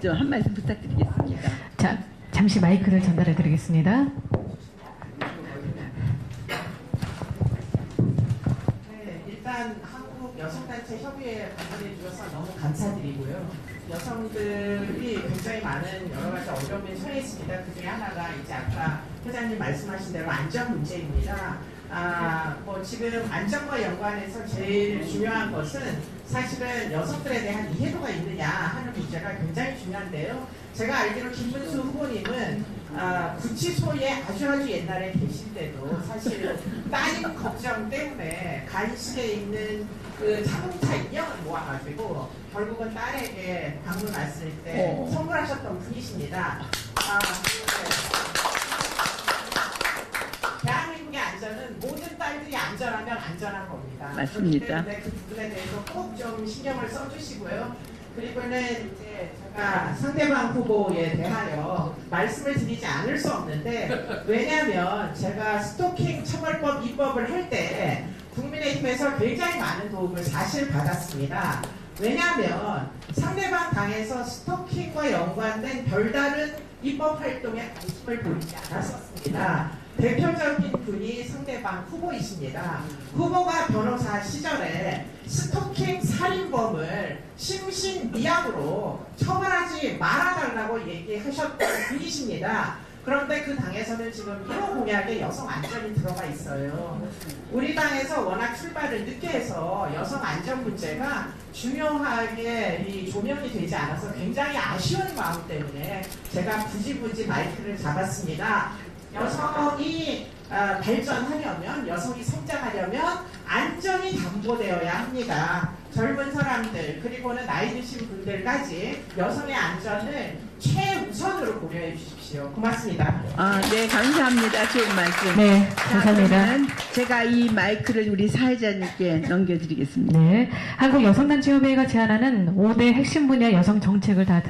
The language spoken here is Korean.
좀한 말씀 부탁드리겠습니다. 자, 잠시 마이크를 전달해 드리겠습니다. 네, 일단 한국 여성단체 협의회에 방문해 주셔서 너무 감사드리고요. 여성들이 굉장히 많은 여러 가지 어려움에 처해 있습니다. 그 중에 하나가 이제 아까 회장님 말씀하신 대로 안전 문제입니다. 아, 뭐 지금 안전과 연관해서 제일 중요한 것은 사실은 여성들에 대한 이해도가 있느냐 하는 문제가 굉장히 중요한데요. 제가 알기로 김문수 후보님은 아, 구치소에 아주 아주 옛날에 계실 때도 사실 따님 걱정 때문에 간식에 있는 그 자동차 인형을 모아가지고 결국은 딸에게 방문 왔을 때 어. 선물하셨던 분이십니다. 아, 네. 대한민국의 안전은 모든 딸들이 안전한 겁니다. 맞습니다. 때문에 그 부분에 대해서 꼭 좀 신경을 써주시고요. 그리고는 이제 제가 상대방 후보에 대하여 말씀을 드리지 않을 수 없는데 왜냐하면 제가 스토킹 처벌법 입법을 할 때 국민의힘에서 굉장히 많은 도움을 사실 받았습니다. 왜냐하면 상대방 당에서 스토킹과 연관된 별다른 입법 활동에 관심을 보이지 않았었습니다. 대표적인 분이 상대방 후보이십니다. 후보가 변호사 시절에 스토킹 살인범을 심신미약으로 처벌하지 말아달라고 얘기하셨던 분이십니다. 그런데 그 당에서는 지금 1호 공약에 여성 안전이 들어가 있어요. 우리 당에서 워낙 출발을 늦게 해서 여성 안전 문제가 중요하게 이 조명이 되지 않아서 굉장히 아쉬운 마음 때문에 제가 굳이 마이크를 잡았습니다. 여성이 어, 발전하려면 여성이 성장하려면 안전이 담보되어야 합니다. 젊은 사람들 그리고는 나이 드신 분들까지 여성의 안전을 최우선으로 고려해 주십시오. 고맙습니다. 아, 네, 감사합니다. 좋은 말씀. 네, 자, 감사합니다. 제가 이 마이크를 우리 사회자님께 넘겨드리겠습니다. 네, 한국 여성단체협의회가 제안하는 5대 핵심 분야 여성 정책을 다